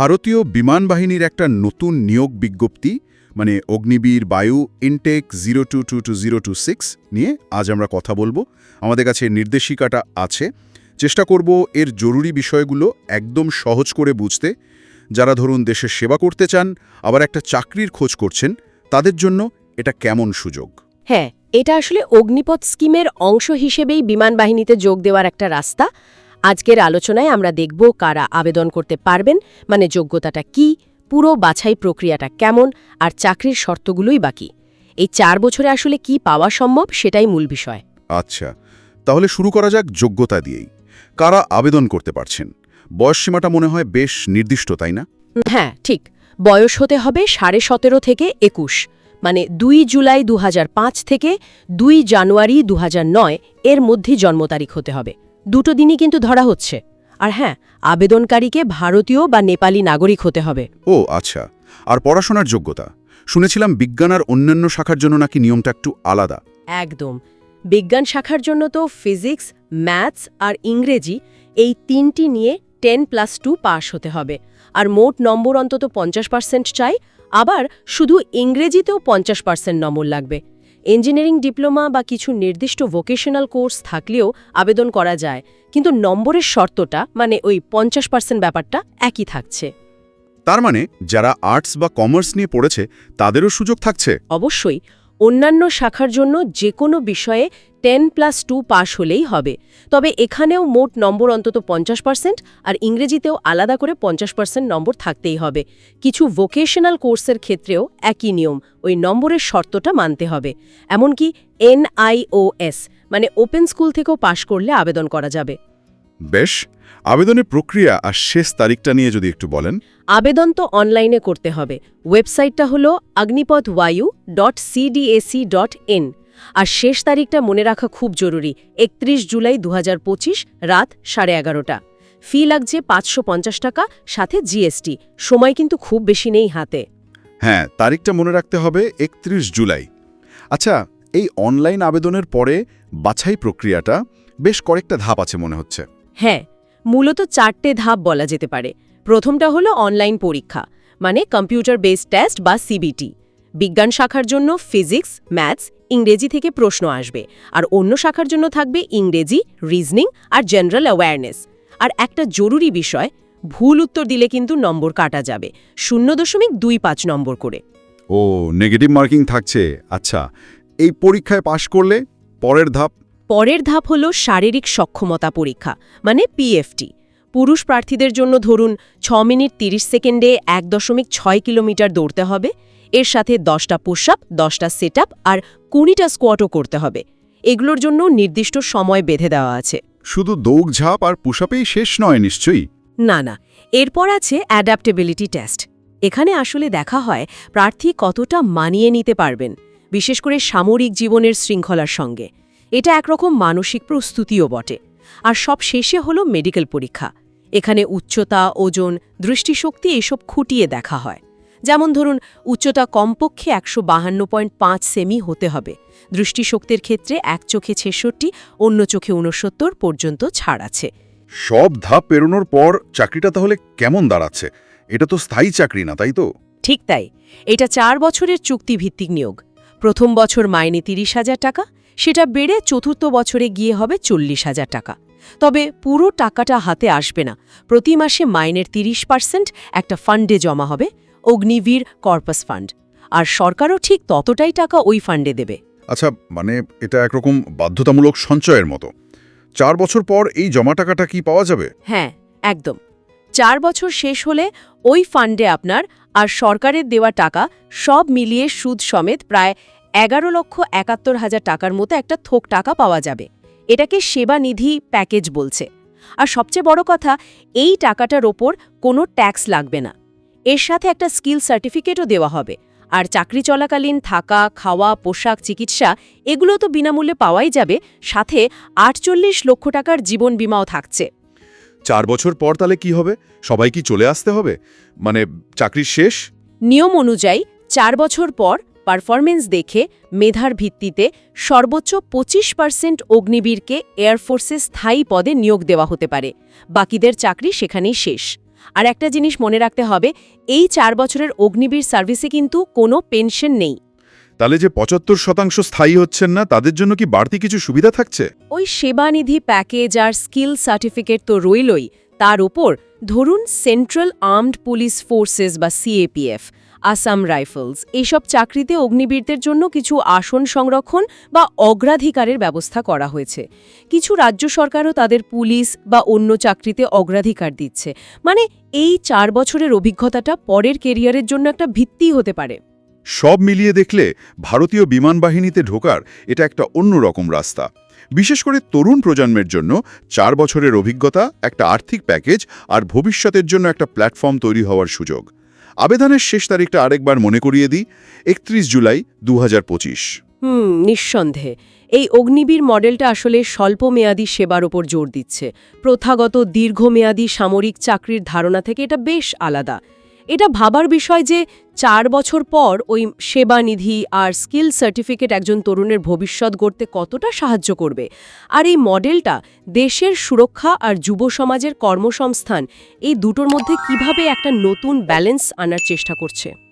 ভারতীয় বিমান বাহিনীর একটা নতুন নিয়োগ বিজ্ঞপ্তি মানে Agniveer Vayu intake zero two two two zero two six নিয়ে আজ আমরা কথা বলব। আমাদের কাছে নির্দেশিকাটা আছে। চেষ্টা করব এর জরুরি বিষয়গুলো একদম সহজ করে বুঝতে। যারা ধরুন দেশের সেবা করতে চান, আবার একটা চাকরির খোঁজ করছেন, তাদের জন্য এটা কেমন সুযোগ? হ্যাঁ এটা আসলে অগ্নিপথ স্কিমের অংশ হিসেবেই বিমান বাহিনীতে যোগ দেওয়ার একটা রাস্তা। আজকের আলোচনায় আমরা দেখব কারা আবেদন করতে পারবেন মানে যোগ্যতাটা কি পুরো বাছাই প্রক্রিয়াটা কেমন আর চাকরির শর্তগুলোই বাকি এই চার বছরে আসলে কি পাওয়া সম্ভব সেটাই মূল বিষয়। আচ্ছা তাহলে শুরু করা যাক যোগ্যতা দিয়েই। কারা আবেদন করতে পারছেন? বয়সসীমাটা মনে হয় বেশ নির্দিষ্ট তাই না? হ্যাঁ ঠিক। বয়স হতে হবে সাড়ে সতেরো থেকে একুশ মানে দুই জুলাই দু হাজার পাঁচ থেকে দুই জানুয়ারি দু হাজার নয় এর মধ্যে জন্ম তারিখ হতে হবে। দুটো দিনই কিন্তু ধরা হচ্ছে। আর হ্যাঁ আবেদনকারীকে ভারতীয় বা নেপালি নাগরিক হতে হবে। ও আচ্ছা। আর পড়াশোনার যোগ্যতা? শুনেছিলাম বিজ্ঞান আর অন্যান্য শাখার জন্য নাকি নিয়মটা একটু আলাদা। একদম। বিজ্ঞান শাখার জন্য তো ফিজিক্স ম্যাথস আর ইংরেজি এই তিনটি নিয়ে টেন প্লাস টু পাস হতে হবে। আর মোট নম্বর অন্তত পঞ্চাশ পার্সেন্ট চাই। আবার শুধু ইংরেজিতেও পঞ্চাশ পার্সেন্ট নম্বর লাগবে। ইঞ্জিনিয়ারিং ডিপ্লোমা বা কিছু নির্দিষ্ট ভোকেশনাল কোর্স থাকলেও আবেদন করা যায়। কিন্তু নম্বরের শর্তটা মানে ওই পঞ্চাশ পার্সেন্ট ব্যাপারটা একই থাকছে। তার মানে যারা আর্টস বা কমার্স নিয়ে পড়েছে তাদেরও সুযোগ থাকছে? অবশ্যই। অন্যান্য শাখার জন্য যে কোনো বিষয়ে টেন প্লাস টু পাশ হলেই হবে। তবে এখানেও মোট নম্বর অন্তত পঞ্চাশ পার্সেন্ট আর ইংরেজিতেও আলাদা করে পঞ্চাশ পার্সেন্ট নম্বর থাকতেই হবে। কিছু ভোকেশনাল কোর্সের ক্ষেত্রেও একই নিয়ম, ওই নম্বরের শর্তটা মানতে হবে। এমনকি এনআইওএস মানে ওপেন স্কুল থেকেও পাশ করলে আবেদন করা যাবে। বেশ আবেদনের প্রক্রিয়া আর শেষ তারিখটা নিয়ে যদি একটু বলেন। আবেদন তো অনলাইনে করতে হবে। ওয়েবসাইটটা হল Agnipath Vayu dot CDAC dot in আর শেষ তারিখটা মনে রাখা খুব জরুরি একত্রিশ জুলাই দু হাজার পঁচিশ রাত সাড়ে এগারোটা। ফি লাগছে পাঁচশো পঞ্চাশ টাকা সাথে জিএসটি সময় কিন্তু খুব বেশি নেই হাতে। হ্যাঁ তারিখটা মনে রাখতে হবে একত্রিশ জুলাই। আচ্ছা এই অনলাইন আবেদনের পরে বাছাই প্রক্রিয়াটা বেশ কয়েকটা ধাপ আছে মনে হচ্ছে। হ্যাঁ মূলত চারটে ধাপ বলা যেতে পারে। প্রথমটা হলো অনলাইন পরীক্ষা মানে কম্পিউটার বেসড টেস্ট বা সিবিটি। বিজ্ঞান শাখার জন্য ফিজিক্স, ম্যাথস, ইংরেজি থেকে প্রশ্ন আসবে, আর অন্য শাখার জন্য থাকবে ইংরেজি, রিজনিং আর জেনারেল অ্যাওয়ারনেস। আর একটা জরুরি বিষয়, ভুল উত্তর দিলে কিন্তু নম্বর কাটা যাবে, শূন্য দশমিক দুই পাঁচ নম্বর করে। ও, নেগেটিভ মার্কিং থাকছে। আচ্ছা এই পরীক্ষায় পাশ করলে পরের ধাপ পরের ধাপ হল শারীরিক সক্ষমতা পরীক্ষা মানে পিএফটি পুরুষ প্রার্থীদের জন্য ধরুন ছ মিনিট ৩০ সেকেন্ডে এক দশমিক ছয় কিলোমিটার দৌড়তে হবে এর সাথে দশটা পুশ আপ দশটা সেট আর কুড়িটা স্কোয়াটও করতে হবে। এগুলোর জন্য নির্দিষ্ট সময় বেঁধে দেওয়া আছে। শুধু দৌড়ঝাঁপ আর পুষাপেই শেষ নয় নিশ্চয়ই? না না এরপর আছে অ্যাডাপ্টেবিলিটি টেস্ট এখানে আসলে দেখা হয় প্রার্থী কতটা মানিয়ে নিতে পারবেন বিশেষ করে সামরিক জীবনের শৃঙ্খলার সঙ্গে। এটা একরকম মানসিক প্রস্তুতিও বটে। আর সব শেষে হলো মেডিকেল পরীক্ষা। এখানে উচ্চতা ওজন দৃষ্টিশক্তি এসব খুঁটিয়ে দেখা হয়। যেমন ধরুন উচ্চতা কমপক্ষে একশো বাহান্ন পয়েন্ট পাঁচ সেমি হতে হবে। দৃষ্টিশক্তির ক্ষেত্রে এক চোখে ছেষট্টি অন্য চোখে উনসত্তর পর্যন্ত ছাড় আছে। সব ধাপ পেরোনোর পর চাকরিটা তাহলে কেমন দাঁড়াচ্ছে? এটা তো স্থায়ী চাকরি না তাই তো? ঠিক তাই। এটা চার বছরের চুক্তিভিত্তিক নিয়োগ। প্রথম বছর মাইনে তিরিশ হাজার টাকা সেটা বেড়ে চতুর্থ বছরে গিয়ে হবে চল্লিশ হাজার টাকা। তবে পুরো টাকাটা হাতে আসবে না। প্রতি মাসে মাইনের তিরিশ পার্সেন্ট একটা ফান্ডে জমা হবে অগ্নিবীর কর্পাস ফান্ড। আর সরকারও ঠিক ততটাই টাকা ওই ফান্ডে দেবে। আচ্ছা মানে এটা একরকম বাধ্যতামূলক সঞ্চয়ের মতো। চার বছর পর এই জমা টাকাটা কি পাওয়া যাবে? হ্যাঁ একদম। চার বছর শেষ হলে ওই ফান্ডে আপনার আর সরকারের দেওয়া টাকা সব মিলিয়ে সুদ সমেত প্রায় এগারো লক্ষ একাত্তর হাজার টাকার মতো একটা থোক টাকা পাওয়া যাবে। এটাকে সেবা নিধি প্যাকেজ বলছে। আর সবচেয়ে বড় কথা এই টাকাটার ওপর কোনো ট্যাক্স লাগবে না। এর সাথে একটা স্কিল সার্টিফিকেটও দেওয়া হবে। আর চাকরি চলাকালীন থাকা খাওয়া পোশাক চিকিৎসা এগুলো তো বিনামূল্যে পাওয়াই যাবে। সাথে আটচল্লিশ লক্ষ টাকার জীবন বিমাও থাকছে। চার বছর পর তাহলে কি হবে? সবাই কি চলে আসতে হবে? মানে চাকরি শেষ? নিয়ম অনুযায়ী চার বছর পর পারফরমেন্স দেখে মেধার ভিত্তিতে সর্বোচ্চ পঁচিশ পার্সেন্ট অগ্নিবীরকে এয়ারফোর্সে স্থায়ী পদে নিয়োগ দেওয়া হতে পারে। বাকিদের চাকরি সেখানেই শেষ। আর একটা জিনিস মনে রাখতে হবে এই চার বছরের অগ্নিবীর সার্ভিসে কিন্তু কোনো পেনশন নেই। তাহলে যে পঁচাত্তর শতাংশ স্থায়ী হচ্ছেন না তাদের জন্য কি বাড়তি কিছু সুবিধা থাকছে? ওই সেবানিধি প্যাকেজ আর স্কিল সার্টিফিকেট তো রইলই। তার ওপর ধরুন সেন্ট্রাল আর্মড পুলিশ ফোর্সেস বা সিএপিএফ আসাম রাইফেলস। এইসব চাকরিতে অগ্নিবীরদের জন্য কিছু আসন সংরক্ষণ বা অগ্রাধিকারের ব্যবস্থা করা হয়েছে। কিছু রাজ্য সরকারও তাদের পুলিশ বা অন্য চাকরিতে অগ্রাধিকার দিচ্ছে। মানে এই চার বছরের অভিজ্ঞতাটা পরের কেরিয়ারের জন্য একটা ভিত্তি হতে পারে। সব মিলিয়ে দেখলে ভারতীয় বিমান বাহিনীতে ঢোকার এটা একটা অন্যরকম রাস্তা। বিশেষ করে তরুণ প্রজন্মের জন্য চার বছরের অভিজ্ঞতা, একটা আর্থিক প্যাকেজ আর ভবিষ্যতের জন্য একটা প্ল্যাটফর্ম তৈরি হওয়ার সুযোগ। আবেদনের শেষ তারিখটা আরেকবার মনে করিয়ে দিই, একত্রিশ জুলাই দু হাজার পঁচিশ। হুম, নিঃসন্দেহে। এই অগ্নিবীর মডেলটা আসলে স্বল্পমেয়াদী সেবার ওপর জোর দিচ্ছে। প্রথাগত দীর্ঘমেয়াদী সামরিক চাকরির ধারণা থেকে এটা বেশ আলাদা। এটা ভাবার বিষয় যে চার বছর পর ওই সেবানিধি আর স্কিল সার্টিফিকেট একজন তরুণের ভবিষ্যৎ গড়তে কতটা সাহায্য করবে। আর এই মডেলটা দেশের সুরক্ষা আর যুব সমাজের কর্মসংস্থান এই দুটোর মধ্যে কীভাবে একটা নতুন ব্যালেন্স আনার চেষ্টা করছে।